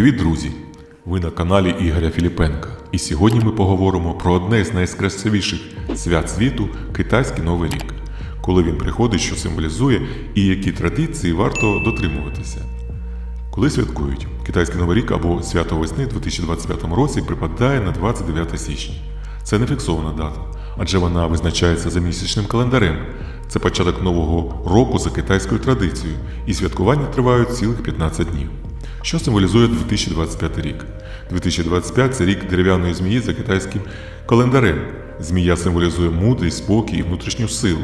Привіт, друзі! Ви на каналі Ігоря Філіпенка. І сьогодні ми поговоримо про одне з найкрасивіших свят світу китайський Новий рік. Коли він приходить, що символізує і які традиції варто дотримуватися. Коли святкують китайський Новий рік або свято весни у 2025 році припадає на 29 січня. Це не фіксована дата, адже вона визначається за місячним календарем. Це початок нового року за китайською традицією, і святкування тривають цілих 15 днів. Що символізує 2025 рік? 2025 це рік дерев'яної змії за китайським календарем. Змія символізує мудрість, спокій і внутрішню силу.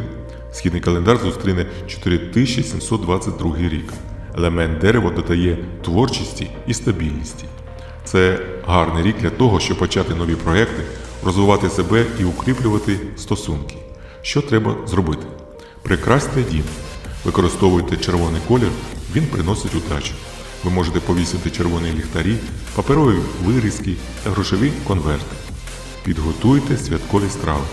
Східний календар зустріне 4722 рік. Елемент дерева додає творчості і стабільності. Це гарний рік для того, щоб почати нові проекти, розвивати себе і укріплювати стосунки. Що треба зробити? Прикрасьте дім. Використовуйте червоний колір, він приносить удачу. Ви можете повісити червоні ліхтарі, паперові вирізки та грошові конверти. Підготуйте святкові страви.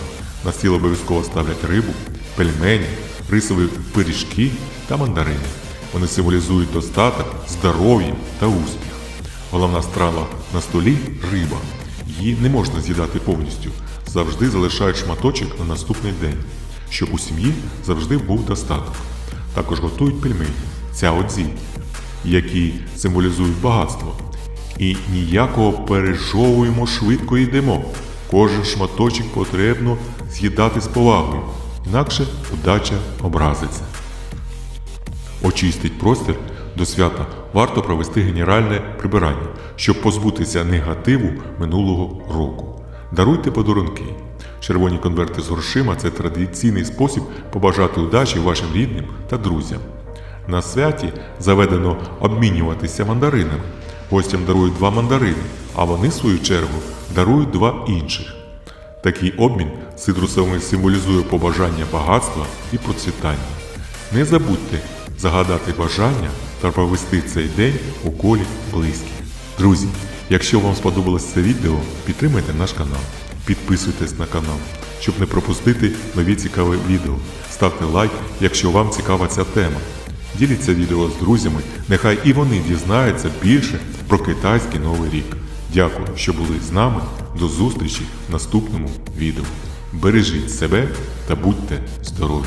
На стіл обов'язково ставлять рибу, пельмені, рисові пиріжки та мандарини. Вони символізують достаток, здоров'я та успіх. Головна страва на столі риба. Її не можна з'їдати повністю. Завжди залишають шматочок на наступний день, щоб у сім'ї завжди був достаток. Також готують пельмені, цяодзі, які символізують багатство. І ніякого пережовуємо швидко йдемо. Кожен шматочок потрібно з'їдати з повагою, інакше удача образиться. Очистить простір до свята варто провести генеральне прибирання, щоб позбутися негативу минулого року. Даруйте подарунки. Червоні конверти з грошима це традиційний спосіб побажати удачі вашим рідним та друзям. На святі заведено обмінюватися мандаринами. Гостям дарують два мандарини, а вони, в свою чергу, дарують два інших. Такий обмін цитрусовими символізує побажання багатства і процвітання. Не забудьте загадати бажання та провести цей день у колі близьких. Друзі, якщо вам сподобалось це відео, підтримайте наш канал, підписуйтесь на канал, щоб не пропустити нові цікаві відео. Ставте лайк, якщо вам цікава ця тема. Діліться відео з друзями, нехай і вони дізнаються більше про китайський новий рік. Дякую, що були з нами. До зустрічі в наступному відео. Бережіть себе та будьте здорові!